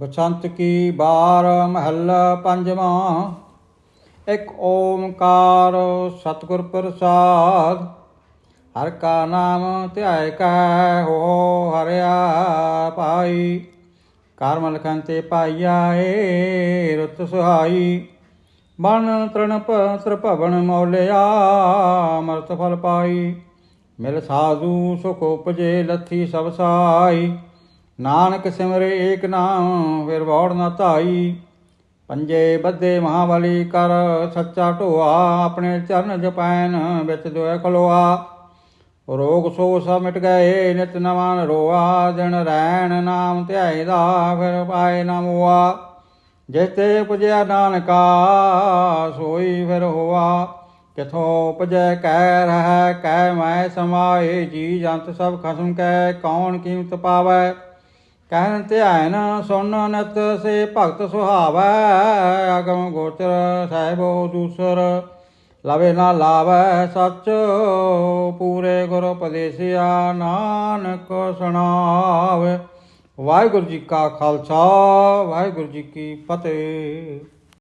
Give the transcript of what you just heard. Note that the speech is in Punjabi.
ਬਸੰਤ ਕੀ ਬਾਰ ਮਹੱਲਾ ਪੰਜਵਾਂ। ਇੱਕ ਓਮਕਾਰ ਸਤਿਗੁਰ ਪ੍ਰਸਾਦ, ਹਰ ਕਾ ਨਾਮ ਧਿਆਇ ਕੈ ਹੋ ਹਰਿਆ ਪਾਈ ਕਰਮ ਲਖਨ ਤੇ ਪਾਈਆ ਏ ਰੁੱਤ ਸੁਹਾਈ। ਮਨ ਤ੍ਰਣ ਪਤਰ ਭਵਨ ਮੌਲਿਆ ਅਮਰਤ ਫਲ ਪਾਈ। ਮਿਲ ਸਾਧੂ ਸੁਖ ਉਪਜੇ ਲੱਥੀ ਸਭ ਸਾਈ। ਨਾਨਕ ਸਿਮਰੇ ਏਕ ਨਾਮ, ਫਿਰ ਵੌੜ ਨਾ ਧਾਈ। ਪੰਜੇ ਬੱਧੇ ਮਹਾਬਲੀ ਕਰ, ਸੱਚਾ ਢੋਆ, ਆਪਣੇ ਚਰਨ ਜਪੈਨ ਵਿੱਚ ਦੋਇ ਖਲੋਆ। ਰੋਗ ਸੋ ਸਭ ਮਿਟ ਗਏ, ਨਿਤ ਨਵਾਂ ਰੋਆ। ਦਿਨ ਰੈਣ ਨਾਮ ਧਿਆਏ ਦਾ, ਫਿਰ ਪਾਏ ਨਾ ਮੋਆ। ਜਿਤੇ ਪੁਜਿਆ ਨਾਨਕਾ, ਸੋਈ ਫਿਰ ਹੋਆ। ਕਿਥੋਂ ਪੁਜੈ ਕਹਿ ਰਹਿ ਕਹਿ ਮੈਂ ਸਮਾਏ। ਜੀ ਜੰਤ ਸਭ ਖਸਮ ਕੈ, ਕੌਣ ਕੀਮਤ ਪਾਵੈ? ਕਹਿਣ ਧਿਆਨ ਸੁਣ ਨਤ ਸੇ ਭਗਤ ਸੁਹਾਵੈ, ਅਗਮ ਗੋਚਰ ਸਾਹਿਬੋ ਦੂਸਰ। ਲਵੇ ਨਾ ਲਾਵੈ ਸੱਚ, ਪੂਰੇ ਗੁਰ ਉਪਦੇਸਿਆ ਨਾਨਕ ਸੁਣਾਵੇ। ਵਾਹਿਗੁਰੂ ਜੀ ਕਾ ਖਾਲਸਾ, ਵਾਹਿਗੁਰੂ ਜੀ ਕੀ ਫਤਿਹ।